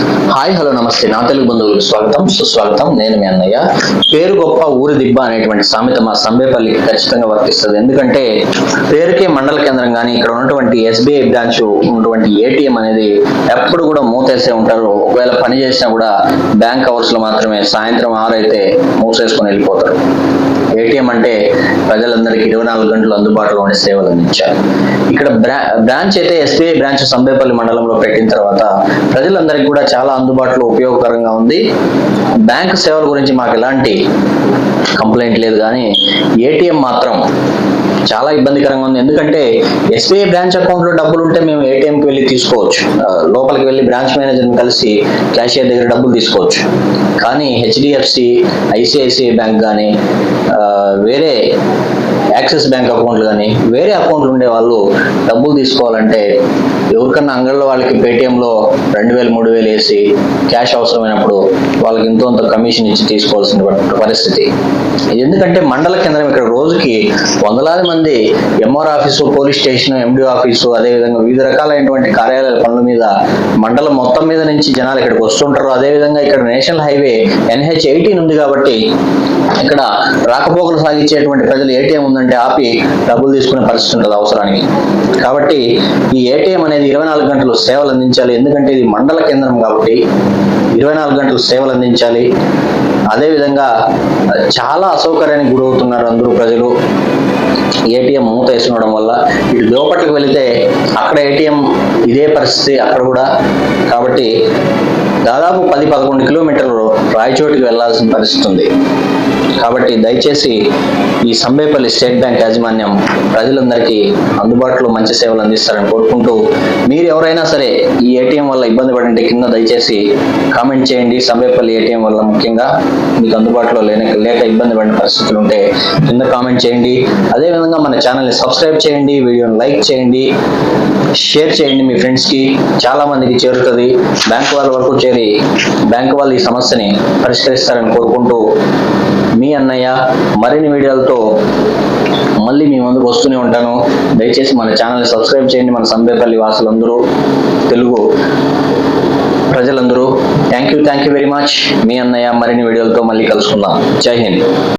Hi hello నమస్తే. నా తెలుగు బంధువులకు స్వాగతం సుస్వాగతం. నేను మీ అన్నయ్య. పేరు గొప్ప ఊరి దిబ్బ అనేటువంటి సామెత మా సంబేపల్లికి ఖచ్చితంగా వర్తిస్తుంది. ఎందుకంటే పేరుకి కానీ ఇక్కడ ఉన్నటువంటి ఎస్బీఐ బ్రాంచ్ ఉన్నటువంటి ఏటీఎం అనేది ఎప్పుడు కూడా మూతేసే ఉంటారు. ఒకవేళ పని చేసినా కూడా బ్యాంక్ అవర్స్లో మాత్రమే సాయంత్రం ఆరు అయితే మూసేసుకొని వెళ్ళిపోతారు. ఏటీఎం అంటే ప్రజలందరికీ ఇరవై నాలుగు గంటలు అందుబాటులో ఉండే సేవలు అందించారు ఇక్కడ బ్రాంచ్ అయితే ఎస్బీఐ బ్రాంచ్ సంబేపల్లి మండలంలో పెట్టిన తర్వాత ప్రజలందరికీ కూడా చాలా అందుబాటులో ఉపయోగకరంగా ఉంది. బ్యాంక్ సేవల గురించి మాకు ఎలాంటి కంప్లైంట్ లేదు కానీ ఏటీఎం మాత్రం చాలా ఇబ్బందికరంగా ఉంది. ఎందుకంటే ఎస్బీఐ బ్రాంచ్ అకౌంట్లో డబ్బులు ఉంటే మేము ఏటీఎంకి కి వెళ్ళి తీసుకోవచ్చు. లోపలికి వెళ్ళి బ్రాంచ్ మేనేజర్ని కలిసి క్యాషియర్ దగ్గర డబ్బులు తీసుకోవచ్చు. కానీ హెచ్డిఎఫ్సి ఐసిఐసిఐ బ్యాంక్ కానీ వేరే యాక్సిస్ బ్యాంక్ అకౌంట్లు కానీ వేరే అకౌంట్లు ఉండే వాళ్ళు డబ్బులు తీసుకోవాలంటే ఎవరికన్నా అంగళ్ళ వాళ్ళకి పేటిఎంలో రెండు వేలు మూడు వేలు వేసి క్యాష్ అవసరమైనప్పుడు వాళ్ళకి ఎంతో అంత కమిషన్ ఇచ్చి తీసుకోవాల్సిన పరిస్థితి. ఎందుకంటే మండల కేంద్రం ఇక్కడ రోజుకి వందలాది మంది MR office police station MD office అదేవిధంగా వివిధ రకాలైనటువంటి కార్యాలయాల పనుల మీద మండలం మొత్తం మీద నుంచి జనాలు ఇక్కడికి వస్తుంటారు. అదేవిధంగా ఇక్కడ నేషనల్ హైవే ఎన్హెచ్ ఎయిటీన్ ఉంది కాబట్టి ఇక్కడ రాకపోకలు సాగించేటువంటి ప్రజలు ఏటీఎం ఉందంటే ఆపి డబ్బులు తీసుకునే పరిస్థితి ఉంటుంది అవసరానికి. కాబట్టి ఈ ఏటీఎం అనేది ఇరవై నాలుగు గంటలు సేవలు అందించాలి. ఎందుకంటే ఇది మండల కేంద్రం కాబట్టి ఇరవై నాలుగు గంటలు సేవలు అందించాలి. అదేవిధంగా చాలా అసౌకర్యానికి గురవుతున్నారు అందరూ ప్రజలు. ఏటీఎం మూత వేసుకోవడం వల్ల ఇటు లోపలికి వెళితే అక్కడ ఏటీఎం ఇదే పరిస్థితి అక్కడ కూడా. కాబట్టి దాదాపు పది పదకొండు కిలోమీటర్లు రాయచోటికి వెళ్ళాల్సిన పరిస్థితి ఉంది. కాబట్టి దయచేసి ఈ సంబేపల్లి స్టేట్ బ్యాంక్ యాజమాన్యం ప్రజలందరికీ అందుబాటులో మంచి సేవలు అందిస్తారని కోరుకుంటూ మీరు ఎవరైనా సరే ఈ ఏటీఎం వల్ల ఇబ్బంది పడండి కింద దయచేసి కామెంట్ చేయండి. సంబేపల్లి ఏటీఎం వల్ల ముఖ్యంగా మీకు అందుబాటులో లేని లేక ఇబ్బంది పడిన పరిస్థితులు ఉంటే కింద కామెంట్ చేయండి. అదేవిధంగా మన ఛానల్ని సబ్స్క్రైబ్ చేయండి వీడియోని లైక్ చేయండి షేర్ చేయండి మీ ఫ్రెండ్స్కి. చాలామందికి చేరుతుంది. బ్యాంక్ వాళ్ళ వరకు చేరి బ్యాంకు వాళ్ళు ఈ సమస్యని పరిష్కరిస్తారని కోరుకుంటూ మీ అన్నయ్య మరిన్ని వీడియోలతో మళ్ళీ మీ ముందుకు వస్తూనే ఉంటాను. దయచేసి మన ఛానల్ని సబ్స్క్రైబ్ చేయండి. మన సంబేపల్లి వాసులందరూ తెలుగు ప్రజలందరూ. Thank you thank you very much. మీ అన్నయ్య మరిన్ని వీడియోలతో మళ్ళీ కలుసుకుందాం. జై హింద్.